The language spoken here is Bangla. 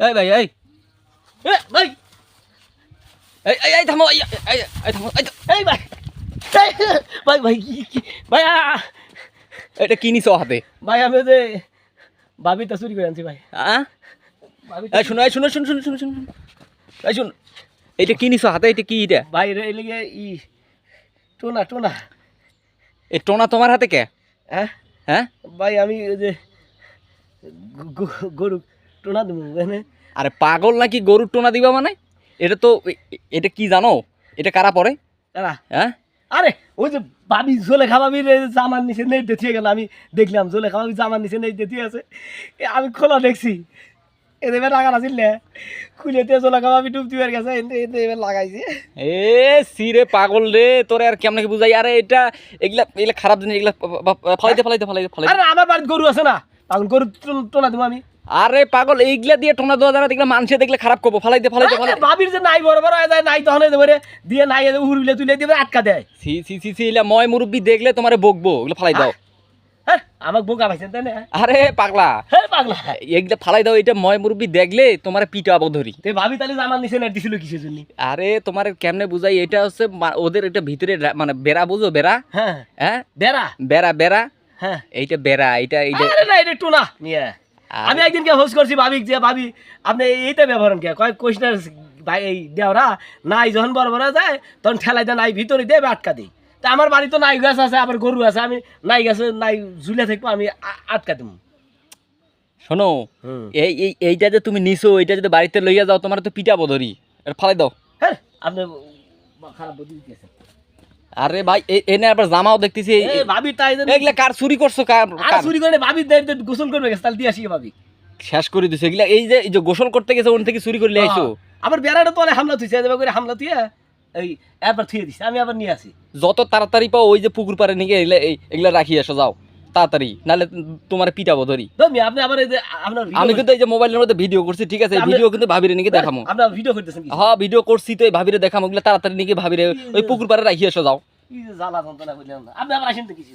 এই ভাই এই এ, ভাই এই এই থামো এই এই থামো এই ভাই ভাই ভাই কি- ভাই এটা কি নিছো হাতে ভাই আমি যে বাবিটা চুরি করে আনছি ভাই হ্যাঁ এই শুনো এই শুনো শুনো শুনো শুনো শুনো এই শুন এটা কি নিছো হাতে এটা কি এটা ভাই রে এলিগে ই টোনা টোনা এই টোনা তোমার হাতে কে হ্যাঁ হ্যাঁ ভাই আমি ওই যে গরু টোনা দেবো মানে আরে পাগল নাকি গরুর টোনা দিবা মানে? এটা তো এটা কি জানো? এটা কারা পরে? হ্যাঁ? আরে ওই যে বাবি জোলে খাবাবি রে জামার নিচে নেই দেখিয়ে গেল আমি দেখলাম জোলে খাবাবি জামার নিচে নেই দেখিয়ে আছে। আমি খোলা দেখছি। এদের এবার লাগা আছিল না। খুলে দিয়ে জোলে খাবাবি ডুব দিয়ে গেছে। এতে- এবার লাগাইছে। এ সিরে পাগল রে তোরে আর কেমন কি বুঝাই? আরে এটা এগুলা এগুলা খারাপ জিনিস এগুলা ফালাইতে ফালাইতে ফালাইতে ফালাইতে। আরে আমার বাড়িতে গরু আছে না। পাগল গরু টোনা দেবো আমি। আরে পাগল এইগুলা দিয়ে টোনা দেওয়া যারা দেখলে মানুষে দেখলে খারাপ করব। ফালাইতে ফালাইতে আরে ফালাইতে। বাবির যে নাই বড় বড় হয়ে যায় নাই তখন দিয়ে নাই উড়বিলে তুলে দিয়ে আটকা দেয়। সি সি সি সি এগুলা ময় মুরব্বি দেখলে তোমারে বকবো এগুলো ফালাই দাও। হ্যাঁ বোকা পাইছেন তাই না? আরে পাগলা। হ্যাঁ পাগলা। এগুলা ফালাই দাও এটা ময় মুরব্বি দেখলে তোমার পিটাবো ধরি। তে ভাবি তাহলে জামার নিচে নেট দিছিল কিসের জন্য? আরে তোমার কেমনে বুঝাই এটা হচ্ছে ওদের এটা ভিতরে মানে বেড়া বুঝো বেড়া? হ্যাঁ। হ্যাঁ? বেড়া? বেড়া বেড়া? হ্যাঁ। এইটা বেড়া এইটা এইটা আরে না এটা টোনা। নিয়ে আমি একদিনকে হোস্ট করছি ভাবি যে ভাবি আপনি এইটা ব্যবহার কে? কয় কোশনার ভাই এই দেওরা নাই যখন বড় বড় যায় তখন ঠেলাই দেয় নাই ভিতরে দেবে আটকা দিই তা আমার বাড়ি তো নাই গাছ আছে আবার গরু আছে আমি নাই গাছে নাই ঝুলে থাকব আমি আটকা দেবো শোনো এই এই এইটা যে তুমি নিছো এইটা যদি বাড়িতে লইয়া যাও তোমার তো পিটাবো ধরি এটা ফালাই দাও। হ্যাঁ আপনি খারাপ বুদ্ধি দিতেছেন আরে ভাই এনে আবার জামাও দেখতেছি ভাবি তাই এগুলা কার চুরি করছ কার? চুরি করে ভাবি গোসল করবে গেছে তাহলে দিয়ে আসি ভাবি। শেষ করে দিছো এগুলা এই যে এই যে গোসল করতে গেছে ওন থেকে চুরি করে নিয়ে আইছো? আবার বেড়াটা তো অনেক হামলা থুইছে এবার করে হামলা থুয়ে এই এবার থুয়ে দিছে আমি আবার নিয়ে আসি। যত তাড়াতাড়ি পাও ওই যে পুকুর পাড়ে নিয়ে এগুলা এই- এগুলা রাখি আসো যাও। তাড়াতাড়ি নাহলে তোমার পিটাবো ধরি। আপনি আবার এই যে আমি কিন্তু এই যে মোবাইলের মধ্যে ভিডিও করছি ঠিক আছে? ভিডিও কিন্তু ভাবিরে নাকি দেখামো। আপনার ভিডিও করতেছেন হ্যাঁ ভিডিও করছি তো এই ভাবিরে দেখামো। ওগুলা তাড়াতাড়ি নাকি ভাবিরে ওই পুকুর পাড়ে রাখি এসো যাও জ্বালা যন্ত্রণা করলেন। আপনি আবার আসেন তো কিছু।